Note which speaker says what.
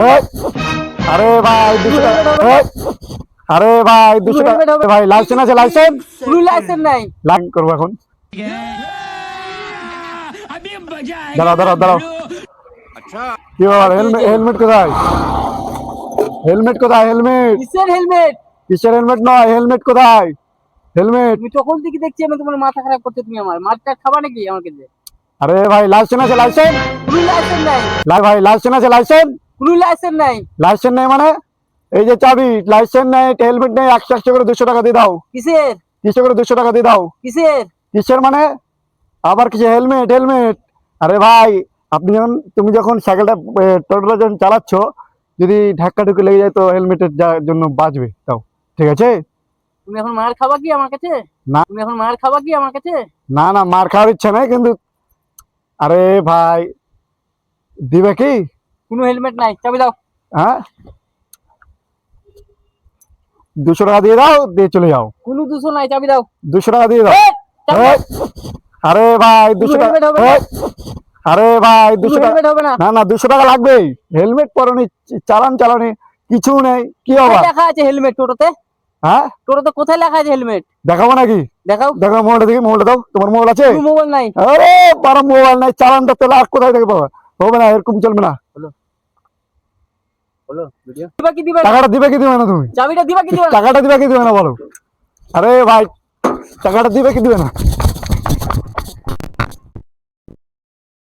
Speaker 1: এই, আরে ভাই দুশো টাকা এই, আরে ভাই দুশো টাকা
Speaker 2: helmet হবে।
Speaker 1: ভাই লাইসেন্স আছে লাইসেন্স
Speaker 2: কোনো লাইসেন্স নাই
Speaker 1: লাইন করব এখন দাঁড়াও দাঁড়াও দাঁড়াও কি ব্যাপার হেলমেট হেলমেট কোথায় হেলমেট কোথায় হেলমেট
Speaker 2: কিসের হেলমেট
Speaker 1: কিসের হেলমেট নয় হেলমেট কোথায় হেলমেট
Speaker 2: তুমি তখন থেকে দেখছি আমি তোমার মাথা খারাপ করতে তুমি আমার মারটা খাবা নাকি আমার কাছে
Speaker 1: আরে ভাই লাইসেন্স আছে লাইসেন্স
Speaker 2: কোনো লাইসেন্স নাই
Speaker 1: লাই ভাই লাইসেন্স আছে লাইসেন্স
Speaker 2: কোনো লাইসেন্স নাই।
Speaker 1: লাইসেন্স নেই মানে? এই যে চাবি লাইসেন্স নেই হেলমেট নেই একশো একশো করে দুশো টাকা দিয়ে দাও।
Speaker 2: কিসের?
Speaker 1: কিসে করে দুশো টাকা দিয়ে দাও।
Speaker 2: কিসের?
Speaker 1: কিসের মানে? আবার কিছু হেলমেট হেলমেট আরে ভাই আপনি যখন তুমি যখন সাইকেলটা টোটোটা যখন চালাচ্ছ যদি ধাক্কা ঢুকে লেগে যায় তো হেলমেটের জন্য বাঁচবে। তাও ঠিক আছে?
Speaker 2: তুমি এখন মার খাবা কি আমার কাছে?
Speaker 1: না।
Speaker 2: তুমি এখন মার খাবা কি আমার কাছে?
Speaker 1: না না মার খাওয়ার ইচ্ছা নেই কিন্তু আরে ভাই দিবে কি?
Speaker 2: কোনো হেলমেট নাই চাবি দাও।
Speaker 1: হ্যাঁ? দুশো টাকা দিয়ে দাও দিয়ে চলে যাও।
Speaker 2: কোনো দুশো নাই চাবি দাও।
Speaker 1: দুশো টাকা দিয়ে দাও। আরে ভাই দুশো টাকা আরে ভাই দুশো টাকা
Speaker 2: না।
Speaker 1: না দুশো টাকা লাগবেই। হেলমেট পরনি চালান চালানি কিছু নেই কি হবে
Speaker 2: লেখা আছে হেলমেট টোটোতে?
Speaker 1: হ্যাঁ?
Speaker 2: টোটোতে কোথায় লেখা আছে হেলমেট
Speaker 1: দেখাবো নাকি?
Speaker 2: দেখাও।
Speaker 1: দেখো মোবাইলটা দেখি মোবাইলটা দাও। তোমার মোবাইল আছে?
Speaker 2: মোবাইল নাই।
Speaker 1: আরে বারো মোবাইল নাই চালানটা তাহলে আর কোথায় দেখব? হবে না এরকম চলবে না।
Speaker 2: ভিডিও দিবা কি দিবা।
Speaker 1: টাকাটা দিবে কি দিবা না তুমি।
Speaker 2: চাবিটা দিবা কি দিবা?
Speaker 1: টাকাটা দিবে কি দিবে না বলো। আরে ভাই টাকাটা দিবে কি দিবে না।